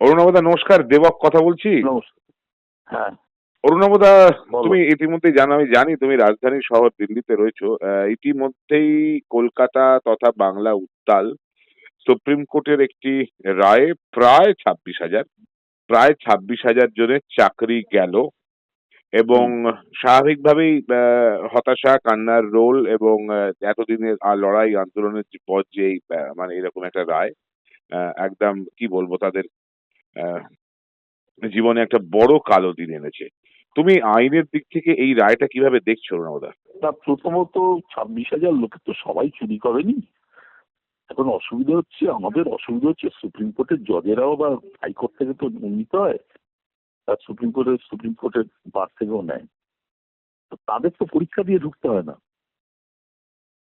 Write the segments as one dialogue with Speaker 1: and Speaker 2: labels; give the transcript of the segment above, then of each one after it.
Speaker 1: অরুণাবদা নমস্কার দেবক কথা বলছি?
Speaker 2: হ্যাঁ।
Speaker 1: অরুণাবদা তুমি ইতিমধ্যেই জানো আমি জানি তুমি রাজধানী শহর দিল্লিতে রয়েছো। ইতিমধ্যেই কলকাতা তথা বাংলা উত্তাল সুপ্রিম কোর্টের একটি রায়ে প্রায় ছাব্বিশ হাজার প্রায় ছাব্বিশ হাজার জনের চাকরি গেল এবং স্বাভাবিকভাবেই হতাশা কান্নার রোল এবং এতদিনের লড়াই আন্দোলনের পথ যে মানে এরকম একটা রায় আহ, একদম কি বলব তাদের জীবনে একটা বড় কালো দিন এনেছে। তুমি আইনের দিক থেকে এই রায়টা কীভাবে দেখছ রণদা
Speaker 2: তা প্রথমত ছাব্বিশ হাজার লোকে তো সবাই চুরি করেনি। এখন অসুবিধা হচ্ছে আমাদের অসুবিধা হচ্ছে সুপ্রিম কোর্টের জজেরাও বা হাইকোর্ট থেকে তো উন্নীত হয় আর সুপ্রিম কোর্টের সুপ্রিম কোর্টের বার থেকেও নেয়। তো তাদের তো পরীক্ষা দিয়ে ঢুকতে হয় না।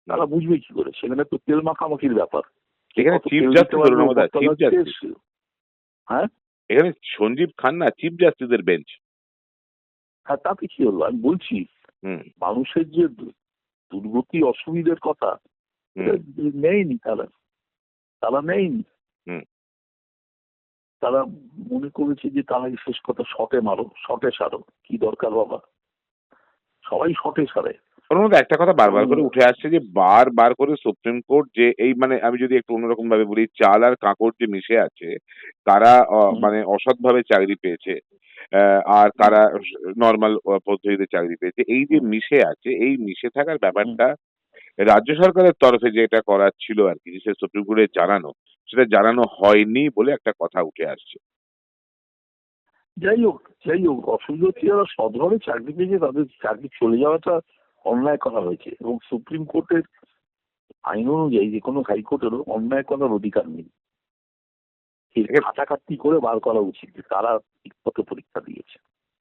Speaker 2: তারা বুঝবে কি করে? সেখানে তো তেল মাখামাখির ব্যাপার। হ্যাঁ?
Speaker 1: এখানে সঞ্জীব খান্না চিফ জাস্টিসের বেঞ্চ
Speaker 2: হ্যাঁ তাতে কি হলো আমি বলছি মানুষের যে দুর্গতি অসুবিধার কথা নেয়নি তারা। তারা নেয়নি। তারা মনে করেছে যে তারা শেষ কথা শটে মারো শটে সারো কি দরকার বাবা? সবাই শটে সারে।
Speaker 1: ওর মধ্যে একটা কথা বারবার করে উঠে আসছে যে বার বার করে সুপ্রিম কোর্ট যে এই মানে আমি যদি একটু অন্যরকম ভাবে বলি চাল আর কাঁকড় যে মিশে আছে তারা। মানে অসৎভাবে চাকরি পেয়েছে আর তারা নর্মাল পদ্ধতিতে চাকরি পেয়েছে এই যে মিশে আছে এই মিশে থাকার ব্যাপারটা রাজ্য সরকারের তরফে যেটা করার ছিল আর কি সে সুপ্রিম কোর্টে জানানো সেটা জানানো হয়নি বলে একটা কথা উঠে আসছে।
Speaker 2: যাই হোক যাই হোক অসুবিধা হচ্ছে যারা সদভাবে চাকরি পেয়েছে তাদের চাকরি চলে যাওয়াটা অন্যায় করা হয়েছে এবং সুপ্রিম কোর্টের আইন অনুযায়ী যে কোনো হাইকোর্টেরও অন্যায় করার অধিকার নেই। খাটাখাটনি করে বার করা উচিত তারা ঠিকমতো পরীক্ষা দিয়েছে।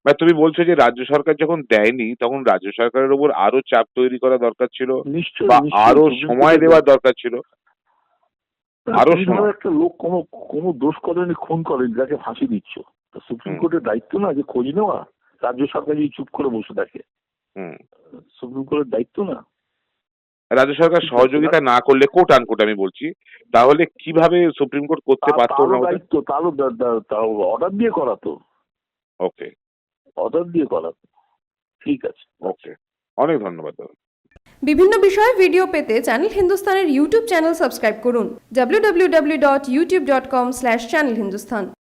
Speaker 1: বা তুমি বলছো যে রাজ্য সরকার যখন দেয়নি তখন রাজ্য সরকারের উপর আরও চাপ তৈরি করা দরকার ছিল বা
Speaker 2: আরও
Speaker 1: সময় দেওয়া দরকার ছিল।
Speaker 2: আরও
Speaker 1: সময়।
Speaker 2: একটা লোক কোনো কোনো দোষ করেনি খুন করেনি যাকে ফাঁসি দিচ্ছ। সুপ্রিম কোর্টের দায়িত্ব না যে খোঁজ নেওয়া রাজ্য সরকার যদি চুপ করে বসে থাকে। সুপ্রিম কোর্টের দায়িত্ব না।
Speaker 1: রাজ্য সরকার সহযোগিতা না করলে কোট আনকোট আমি বলছি তাহলে কীভাবে সুপ্রিম কোর্ট করতে পারতো না
Speaker 2: দায়িত্ব তারও তাও অর্ডার দিয়ে করা তো।
Speaker 1: ওকে
Speaker 2: অর্ডার দিয়ে করাতো ঠিক আছে।
Speaker 1: ওকে অনেক ধন্যবাদ দাদা।
Speaker 3: বিভিন্ন বিষয়ে ভিডিও পেতে চ্যানেল হিন্দুস্তানের ইউটিউব চ্যানেল সাবস্ক্রাইব করুন। www.youtube.com/channelhindustan